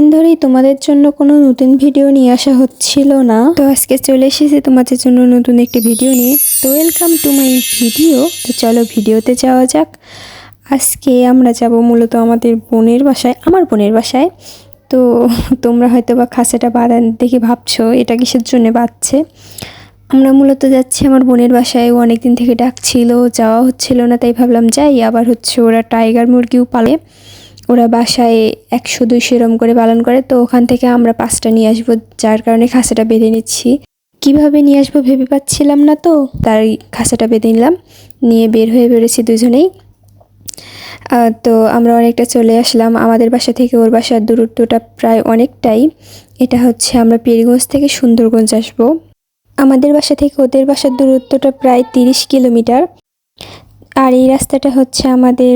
দিন ধরেই তোমাদের জন্য কোনো নতুন ভিডিও নিয়ে আসা হচ্ছিল না। তো আজকে চলে এসেছি তোমাদের জন্য নতুন একটি ভিডিও নিয়ে। তো ওয়েলকাম টু মাই ভিডিও তো চলো ভিডিওতে যাওয়া যাক। আজকে আমরা যাব মূলত আমাদের বোনের বাসায়, আমার বোনের বাসায়। তো তোমরা হয়তো বা খাসাটা বাঁধান দেখে ভাবছ, এটা কিসের জন্য বাঁধছে আমরা মূলত যাচ্ছি আমার বোনের বাসায়। ও অনেকদিন থেকে ডাকছিল, যাওয়া হচ্ছিল না, তাই ভাবলাম যাই, আবার হচ্ছে ওরা টাইগার মুরগিও পালে। ওরা বাসায় একশো দুইশো এরম করে পালন করে, তো ওখান থেকে আমরা পাঁচটা নিয়ে আসব, যার কারণে খাসাটা বেঁধে নিচ্ছি। কীভাবে নিয়ে আসব ভেবে পাচ্ছিলাম না তো তার খাসাটা বেঁধে নিলাম, নিয়ে বের হয়ে বেরোছি দুজনেই। তো আমরা অনেকটা চলে আসলাম, আমাদের বাসা থেকে ওর বাসার দূরত্বটা প্রায় অনেকটাই। এটা হচ্ছে আমরা পীরগঞ্জ থেকে সুন্দরগঞ্জ আসব। আমাদের বাসা থেকে ওদের বাসার দূরত্বটা প্রায় তিরিশ কিলোমিটার। আর এই রাস্তাটা হচ্ছে আমাদের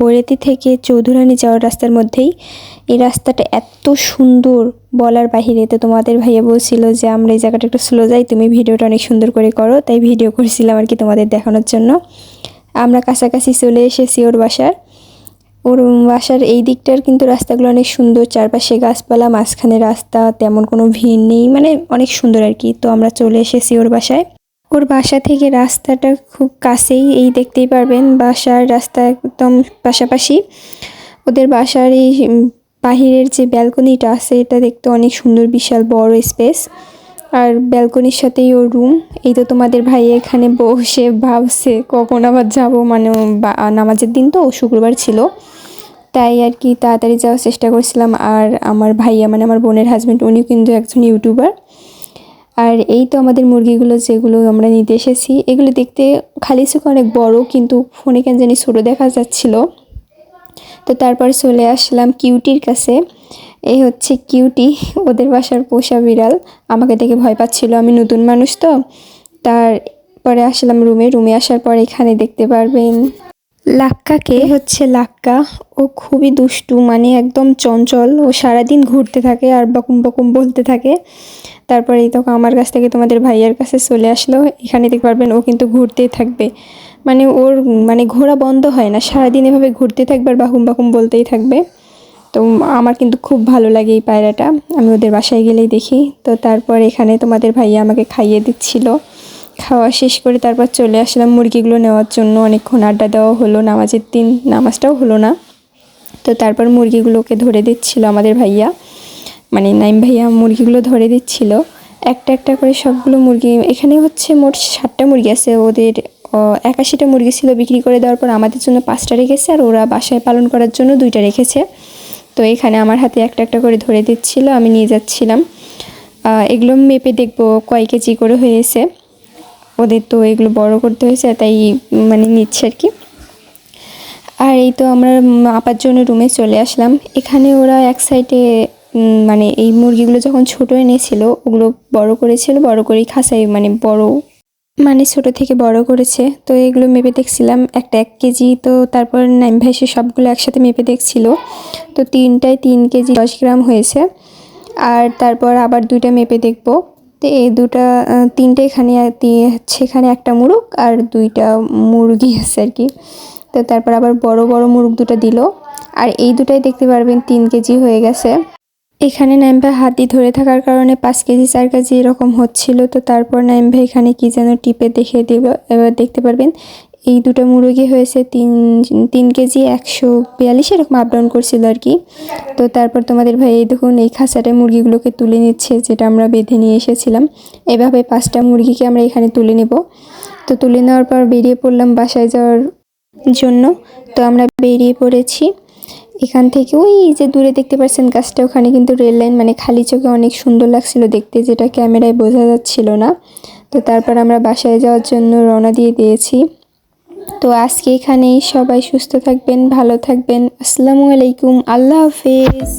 বৈরাতি থেকে চৌধুরানী যাওয়ার রাস্তার মধ্যেই। এই রাস্তাটা এত সুন্দর বলার বাহিরে। তো তোমাদের ভাইয়া বলছিল যে, আমরা এই জায়গাটা একটু স্লো যাই, তুমি ভিডিওটা অনেক সুন্দর করে করো। তাই ভিডিও করেছিলাম আর কি তোমাদের দেখানোর জন্য। আমরা কাছাকাছি চলে এসেছি ওর বাসার। ওর বাসার এই দিকটার কিন্তু রাস্তাগুলো অনেক সুন্দর। চারপাশে গাছপালা, মাঝখানে রাস্তা, তেমন কোনো ভিড় নেই। মানে অনেক সুন্দর আর কি। তো আমরা চলে এসেছি ওর বাসায়। ওর বাসা থেকে রাস্তাটা খুব কাছেই, এই দেখতেই পারবেন বাসার রাস্তা একদম পাশাপাশি। ওদের বাসার এই বাহিরের যে ব্যালকনিটা আছে, এটা দেখতে অনেক সুন্দর, বিশাল, বড় স্পেস। আর ব্যালকনির সাথেই ওর রুম। এই তো তোমাদের ভাই এখানে বসে ভাবছে কখন আবার যাব মানে নামাজের দিন তো, শুক্রবার ছিল। তাই আর কি তাড়াতাড়ি যাওয়ার চেষ্টা করছিলাম। আর আমার ভাইয়া মানে আমার বোনের হাজব্যান্ড উনিও কিন্তু একজন ইউটিউবার আর এই তো আমাদের মুরগিগুলো যেগুলো আমরা নিতে এসেছি, এগুলো দেখতে খালি চোখে অনেক বড়, কিন্তু ফোনে কেন জানি ছোটো দেখা যাচ্ছিল। তো তারপর চলে আসলাম কিউটির কাছে। এই হচ্ছে কিউটি, ওদের বাসার পোষা বিড়াল। আমাকে দেখে ভয় পাচ্ছিল, আমি নতুন মানুষ তো। তারপরে আসলাম রুমে রুমে আসার পর এখানে দেখতে পারবেন। লাক্কাকে হচ্ছে লাক্কা। ও খুবই দুষ্টু মানে একদম চঞ্চল। ও সারাদিন ঘুরতে থাকে আর বকুম বকুম বলতে থাকে। তারপরে এই তখন আমার কাছ থেকে তোমাদের ভাইয়ার কাছে চলে আসলো। এখানে দেখতে পারবেন ও কিন্তু ঘুরতেই থাকবে। মানে ওর মানে ঘোরা বন্ধ হয় না। সারাদিন এভাবে ঘুরতে থাকবে আর বাকুম বাকুম বলতেই থাকবে। তো আমার কিন্তু খুব ভালো লাগে এই পায়রাটা। আমি ওদের বাসায় গেলেই দেখি। তো তারপর এখানে তোমাদের ভাইয়া আমাকে খাইয়ে দিচ্ছিল। খাওয়া শেষ করে তারপর চলে আসলাম মুরগিগুলো নেওয়ার জন্য। অনেকক্ষণ আড্ডা দেওয়া হলো নামাজের দিন নামাজটাও হলো না। তো তারপর মুরগিগুলোকে ধরে দিচ্ছিল আমাদের ভাইয়া। মানে নাইম ভাইয়া মুরগিগুলো ধরে দিচ্ছিল। একটা একটা করে সবগুলো মুরগি, এখানে হচ্ছে মোট ষাটটা মুরগি আছে। ওদের একাশিটা মুরগি ছিল বিক্রি করে দেওয়ার পর আমাদের জন্য পাঁচটা রেখেছে আর ওরা বাসায় পালন করার জন্য দুইটা রেখেছে। তো এখানে আমার হাতে একটা একটা করে ধরে দিচ্ছিল, আমি নিয়ে যাচ্ছিলাম। এগুলো মেপে দেখব কয় কেজি করে হয়েছে। ওদের তো এগুলো বড় করতে হয়েছে, তাই মানে নিচ্ছে আর কি। আর এই তো আমরা আপার জন্য রুমে চলে আসলাম। এখানে ওরা এক সাইডে মানে এই মুরগিগুলো যখন ছোট এনেছিল, ওগুলো বড় করেছিল, বড় করেই খাসাই মানে বড় মানে ছোট থেকে বড় করেছে। তো এগুলো মেপে দেখছিলাম, একটা এক কেজি, তো তারপর নাইম ভাই সে সবগুলো একসাথে মেপে দেখছিল। তো তিনটায় তিন কেজি দশ গ্রাম হয়েছে। আর তারপর আবার দুইটা মেপে দেখব। তো এই দুটা তিনটে এখানে, তি- একটা মুরগ আর দুইটা মুরগি আছে আর কি। তো তারপর আবার বড় বড় মুরগ দুটো দিল। আর এই দুটাই দেখতে পারবেন, তিন কেজি হয়ে গেছে। এখানে নাইম ভাই হাতি ধরে থাকার কারণে পাঁচ কেজি, চার কেজি এরকম হচ্ছিল। তো তারপর নাইম ভাই এখানে কি যেন টিপে দেখিয়ে দিল। এবার দেখতে পারবেন, এই দুটো মুরগি হয়েছে তিন তিন কেজি একশো বিয়াল্লিশ এরকম আপ ডাউন করছিল আর কি। তো তারপর তোমাদের ভাই, এই দেখুন, এই খাঁচাটায় মুরগিগুলোকে তুলে নিচ্ছে, যেটা আমরা বেঁধে নিয়ে এসেছিলাম। এভাবে পাঁচটা মুরগিকে আমরা এখানে তুলে নেব। তো তুলে নেওয়ার পর বেরিয়ে পড়লাম বাসায় যাওয়ার জন্য। তো আমরা বেরিয়ে পড়েছি। এখান থেকে ওই যে দূরে দেখতে পাচ্ছেন গাছটা, ওখানে কিন্তু রেল লাইন মানে খালি চোখে অনেক সুন্দর লাগছিল দেখতে, যেটা ক্যামেরায় বোঝা যাচ্ছিল না। তো তারপর আমরা বাসায় যাওয়ার জন্য রওনা দিয়ে দিয়েছি। তো আজকে এখানেই সবাই সুস্থ থাকবেন, ভালো থাকবেন। আসসালামু আলাইকুম, আল্লাহ হাফেজ।